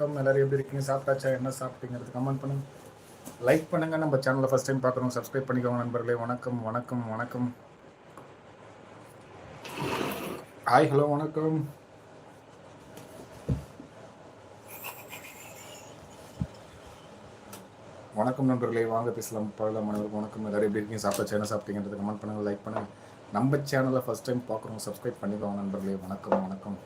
எல்லாரும் எப்படி இருக்கீங்க? சாப்பிட்டாச்சா? என்ன சாப்பிட்டீங்கிறது கமெண்ட் பண்ணுங்க. லைக் பண்ணுங்க. நம்ம சேனலை ஃபர்ஸ்ட் டைம் பார்க்குறோம் சப்ஸ்கிரைப் பண்ணிக்கோங்க நண்பர்களே. வணக்கம் வணக்கம் வணக்கம். ஹாய் ஹலோ வணக்கம். வணக்கம் நண்பர்களே. வாங்க பேசலாம். பழலாம் மனிதர்கள் வணக்கம். எல்லாரும் எப்படி இருக்கீங்க? சாப்பிட்டாச்சா? என்ன சாப்பிட்டீங்கிறது? கமெண்ட் பண்ணுங்க. லைக் பண்ணுங்க. நம்ம சேனலை ஃபர்ஸ்ட் டைம் பார்க்குறோம் சப்ஸ்கிரைப் பண்ணிக்கோங்க நண்பர்களே. வணக்கம் வணக்கம்.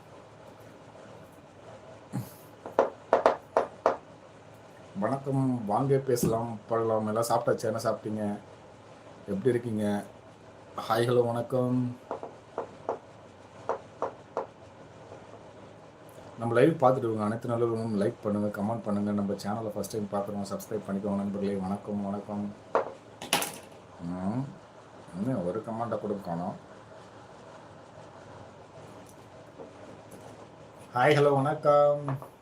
வணக்கம் வாங்க பேசலாம் பழலாம் எல்லாம் சாப்பிட்டாச்சு? என்ன சாப்பிட்டீங்க? எப்படி இருக்கீங்க? ஹாய் ஹலோ வணக்கம். நம்ம லைவ் பார்த்துட்டு அனைத்து நல்லவர்களும் லைக் பண்ணுங்க கமெண்ட் பண்ணுங்க. நம்ம சேனலை ஃபர்ஸ்ட் டைம் பார்க்குறோம் சப்ஸ்கிரைப் பண்ணிக்கோங்க நண்பர்களே. வணக்கம் வணக்கம். இன்னும் ஒரு கமெண்ட்டை கூட ஹாய் ஹலோ வணக்கம்.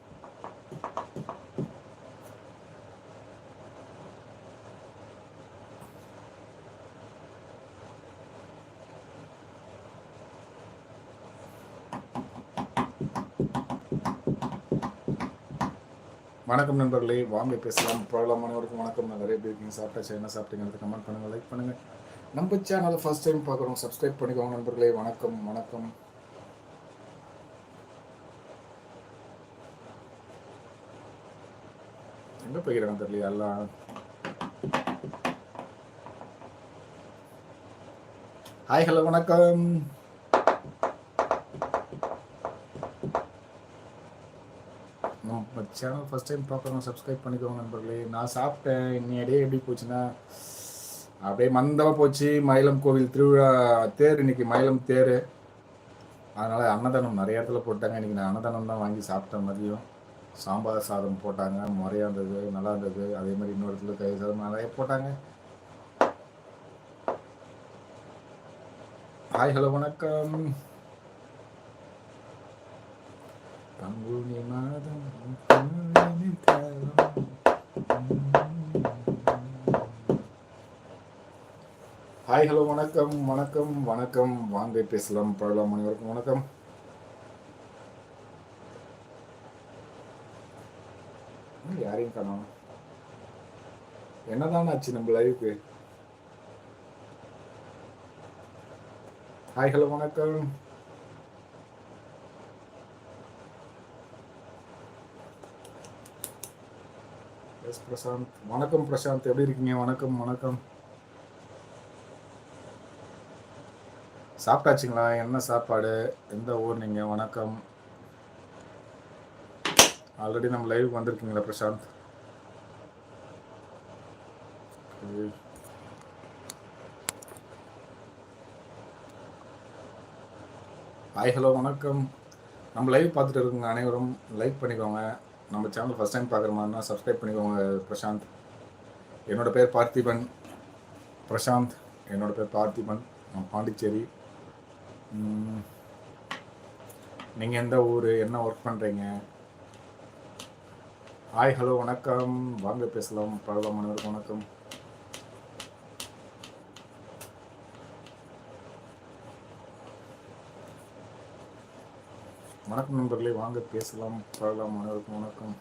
வணக்கம் நண்பர்களே வாங்க பேசலாம். ப்ராப்ளம் வணக்கம். நான் நிறைய பேர் இருக்கீங்க. சாப்பிட்டாச்சு என்ன சாப்பிட்டீங்க கமெண்ட் பண்ணுங்கள் லைக் பண்ணுங்க. நம்ம சேனலை ஃபஸ்ட் டைம் பார்க்குறோம் சப்ஸ்கிரைப் பண்ணிக்கோங்க நண்பர்களே. வணக்கம் வணக்கம். எங்கே போய்க்கிறாங்க தெரியல எல்லாம். ஹாய் ஹலோ வணக்கம். நம்ம சேனல் ஃபஸ்ட் டைம் பார்க்குறவங்க சப்ஸ்கிரைப் பண்ணிக்கோங்க நண்பர்களே. நான் சாப்பிட்டேன். இன்னைய டே எப்படி போச்சுன்னா அப்படியே மந்தமாக போச்சு. மயிலம் கோவில் திருவிழா தேர். இன்னைக்கு மயிலம் தேர். அதனால் அன்னதானம் நிறைய இடத்துல போட்டாங்க. இன்றைக்கி நான் அன்னதானம் தான் வாங்கி சாப்பிட்டேன் மதியம். சாம்பார் சாதம் போட்டாங்க. முறையாக இருந்தது. நல்லா இருந்தது. அதே மாதிரி இன்னொரு இடத்துல கை சாதம் நிறைய போட்டாங்க. ஹாய் ஹலோ வணக்கம். பங்குனி மாதம் ஹாய் ஹலோ வணக்கம் வணக்கம் வணக்கம். வாங்க பேசலாம் பழலாம் அனைவருக்கும் வணக்கம். யாரையும் காணோம்? என்னதான் ஆச்சு நம்ம லைவுக்கு ஹாய் ஹலோ வணக்கம். எஸ் பிரசாந்த். வணக்கம் பிரசாந்த். எப்படி இருக்கீங்க? வணக்கம் வணக்கம். சாப்பிட்டாச்சுங்களா? என்ன சாப்பாடு? எந்த ஊர் நீங்கள் வணக்கம். ஆல்ரெடி நம்ம லைவ் வந்திருக்கீங்களா பிரசாந்த்? ஹாய் ஹலோ வணக்கம். நம்ம லைவ் பார்த்துட்டு இருக்கோங்க அனைவரும். லைக் பண்ணிக்கோங்க. நம்ம சேனல் ஃபஸ்ட் டைம் பார்க்குற மாதிரினா சப்ஸ்கிரைப் பண்ணிக்கோங்க பிரசாந்த். என்னோடய பேர் பார்த்திபன். பிரசாந்த். என்னோட பேர் பார்த்திபன். நான் பாண்டிச்சேரி. நீங்கள் எந்த ஊர் என்ன ஒர்க் பண்ணுறீங்க ஹாய் ஹலோ வணக்கம். வாங்க பேசலாம். பழகமானவருக்கு வணக்கம். வணக்கம் நண்பர்களே வாங்க பேசலாம். பழகலாம். அனைவருக்கும் வணக்கம்.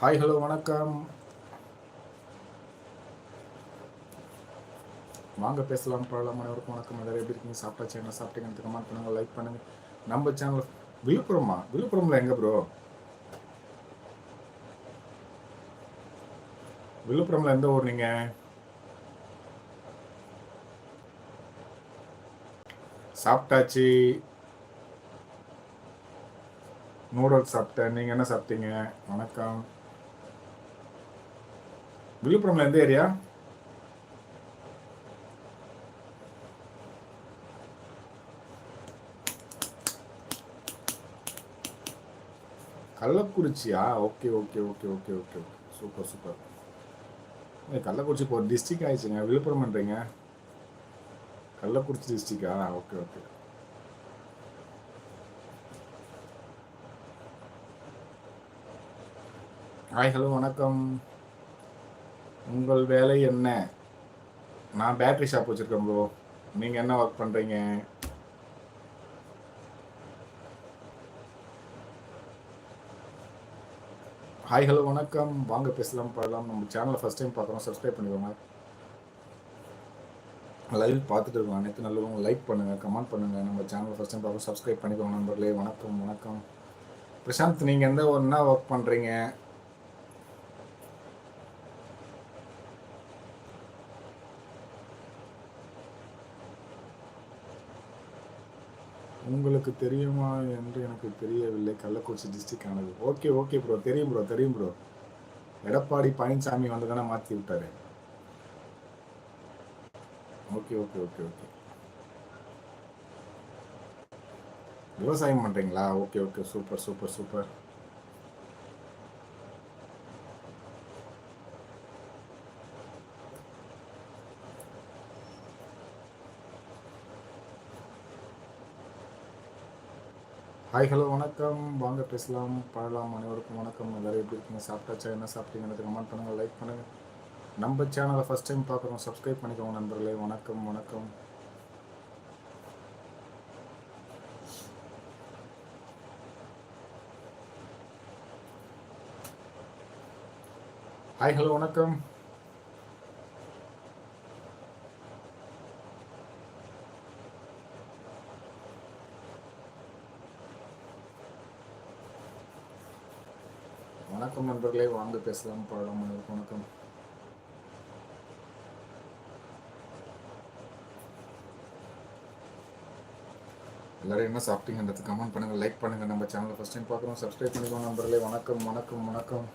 ஹாய் ஹலோ வணக்கம். வாங்க பேசலாம் பழகலாம். அனைவருக்கும் வணக்கம். எல்லாரும் எப்படி இருக்கீங்க? சாப்பிட்டா என்ன? சாப்பிட்டீங்கன்னு கமெண்ட் பண்ணுங்க லைக் பண்ணுங்க. நம்ம சேனல் விழுப்புரமா? விழுப்புரம்ல எங்க ப்ரோ விழுப்புரம்ல எந்த ஊர் நீங்க? சாப்பிட்டாச்சு. நூடுல்ஸ் சாப்பிட்டேன் நீங்க என்ன சாப்பிட்டீங்க? வணக்கம். விழுப்புரம்ல எந்த area? கள்ளக்குறிச்சியா? Okay okay okay okay okay okay. Super super. Kallakurichi இப்போ ஒரு டிஸ்ட்ரிக் ஆயிடுச்சுங்க விழுப்புரம் பண்ணுறீங்க கள்ளக்குறிச்சி டிஸ்ட்ரிக்டா ஓகே ஓகே ஹாய் ஹலோ வணக்கம். உங்கள் வேலை என்ன? நான் பேட்டரி ஷாப் வச்சுருக்கேன் ப்ரோ நீங்கள் என்ன ஒர்க் பண்ணுறீங்க ஹாய் ஹலோ வணக்கம். வாங்க பேசலாம் பாடலாம். நம்ம சேனலை ஃபஸ்ட் டைம் பார்க்குறோம். சப்ஸ்கிரைப் பண்ணிக்கோங்க. லைவ் பார்த்துட்டு இருக்கோம். அனைத்து நல்லவங்க லைக் பண்ணுங்கள் கமெண்ட் பண்ணுங்கள் நம்ம சேனலை ஃபஸ்ட் டைம் பார்க்குறோம். சப்ஸ்கிரைப் பண்ணிக்கோங்க நண்பர்களே. வணக்கம் வணக்கம். பிரசாந்த் நீங்கள் எந்த ஒன்றா ஒர்க் பண்ணுறீங்க உங்களுக்கு தெரியுமா என்று எனக்கு தெரியவில்லை. கள்ளக்குறிச்சி டிஸ்ட்ரிக்ட் ஆனது. ஓகே ஓகே ப்ரோ தெரியும் ப்ரோ தெரியும் ப்ரோ எடப்பாடி பழனிசாமி வந்து தானே மாற்றி விட்டாரு. ஓகே ஓகே ஓகே ஓகே விவசாயம் பண்ணுறீங்களா okay okay super super super hi hello வணக்கம். வாங்க பேசலாம் பழலாம் அனைவருக்கும் வணக்கம். எல்லோரும் எப்படி இருக்கீங்க? சாப்பிட்டாச்சா? என்ன சாப்பிட்டீங்கன்னு கமெண்ட் பண்ணுங்கள் லைக் பண்ணுங்கள் நம்ம சேனலை ஃபஸ்ட் டைம் பார்க்குறோம் சப்ஸ்கிரைப் பண்ணிக்கோங்க நண்பர்களே. வணக்கம் வணக்கம். ஹாய் ஹலோ வணக்கம். வணக்கம் நண்பர்களே வாங்க பேசலாம். பழம் வணக்கம். எல்லாரும் என்ன சாப்பிட்டீங்கன்றது கமெண்ட் பண்ணுங்க லைக் பண்ணுங்க. நம்ம சேனலை ஃபர்ஸ்ட் டைம் பார்க்குறோம் சப்ஸ்கிரைப் பண்ணிக்கோங்க நண்பர்களே. வணக்கம் வணக்கம் வணக்கம்.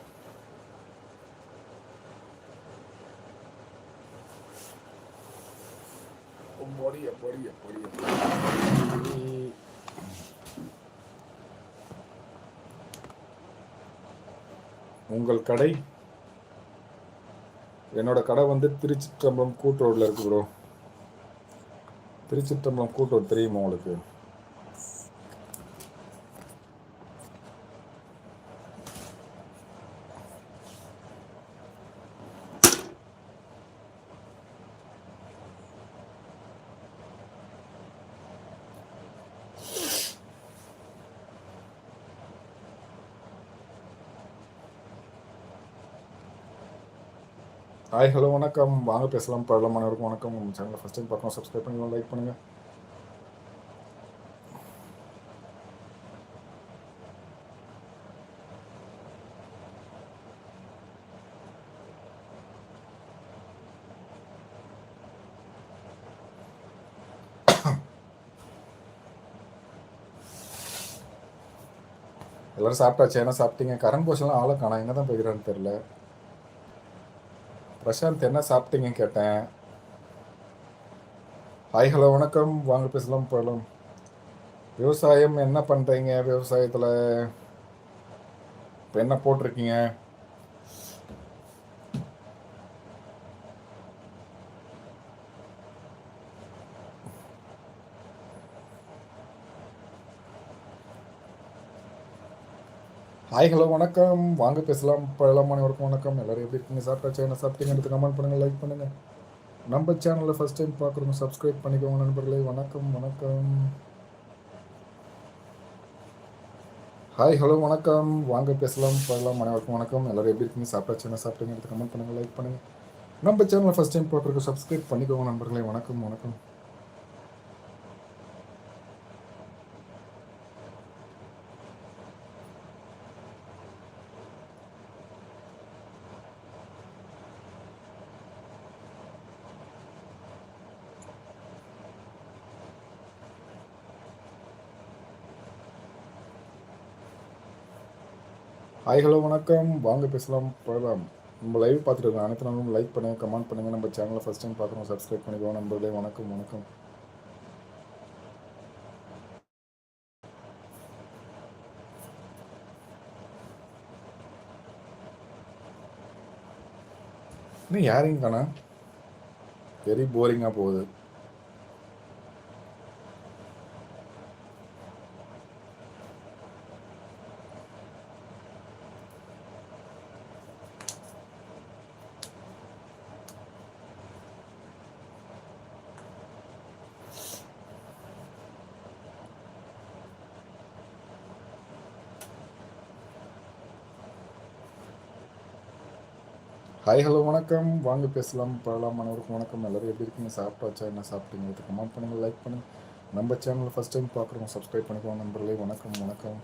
பொடி பொடிய பொடிய. உங்கள் கடை? என்னோட கடை வந்து திருச்சிற்றம்பலம் கூட்டுரோடில் இருக்குது ப்ரோ திருச்சிற்றம்பலம் கூட்டுரோடு தெரியுமா உங்களுக்கு? ஹாய் ஹலோ வணக்கம். வாங்க பேசலாம். பழம் அனைவருக்கும் வணக்கம். உங்கள் சேனலில் ஃபஸ்ட் டைம் பார்க்கணும் சப்ஸ்கிரைப் பண்ணுங்கள் லைக் பண்ணுங்கள் எல்லோரும் சாப்பிட்டாச்சு? என்ன சாப்பிட்டீங்க? கரண்ட் போஷன்லாம் ஆளை காணா எங்கே தான் போய்க்கிறான்னு தெரில பிரசாந்த் என்ன சாப்பிட்டீங்க கேட்டேன். ஹாய் ஹலோ வணக்கம். வாங்க பேசலாம் போகலாம் விவசாயம் என்ன பண்ணுறீங்க விவசாயத்தில் இப்போ என்ன போட்டிருக்கீங்க? ஹாய் ஹலோ வணக்கம். வாங்க பேசலாம். பழமான வணக்கம் வணக்கம். எல்லோரும் எப்படி இருக்கீங்க? சாப்பிட்டா என்ன சாப்பிட்டீங்கன்றது கமெண்ட் பண்ணுங்கள் லைக் பண்ணுங்கள் நம்ம சேனலில் ஃபஸ்ட் டைம் பார்க்குறோம் சப்ஸ்கிரைப் பண்ணிக்கோங்க நண்பர்களே. வணக்கம் வணக்கம். ஹாய் ஹலோ வணக்கம். வாங்க பேசலாம். பழலாம் அனைவருக்கும் வணக்கம். எல்லோரும் எப்படி இருக்கீங்க? சாப்பிட்டாச்சு? என்ன சாப்பிட்டீங்கன்றது கமெண்ட் பண்ணுங்கள் லைக் பண்ணுங்கள் நம்ம சேனலில் ஃபஸ்ட் டைம் பார்க்குறோம் சப்ஸ்கிரைப் பண்ணிக்கோங்க நண்பர்களே. வணக்கம் வணக்கம். ஹாய் ஹலோ வணக்கம். வாங்க பேசலாம் போகலாம். நம்ம லைவ் பார்த்துட்டு இருக்கோம் அனைத்து நாளும் லைக் பண்ணுங்கள் கமெண்ட் பண்ணுங்கள் நம்ம சேனலை ஃபஸ்ட் டைம் பார்க்குறோம் சப்ஸ்கிரைப் பண்ணிக்கோ நம்பர்களே வணக்கம் வணக்கம். இன்னும் யாரையும் காணா? வெரி போரிங்காக போகுது. ஹாய் ஹலோ வணக்கம். வாங்க பேசலாம் பழலாம் அனைவருக்கும் வணக்கம். எல்லாரும் எப்படி இருக்கீங்க? சாப்பிட்டாச்சா? என்ன சாப்பிட்டீங்க? கமெண்ட் பண்ணுங்கள் லைக் பண்ணுங்கள் நம்ம சேனலில் ஃபஸ்ட் டைம் பார்க்குறோம் சப்ஸ்கிரைப் பண்ணிக்கோங்க நண்பர்களே. வணக்கம் வணக்கம்.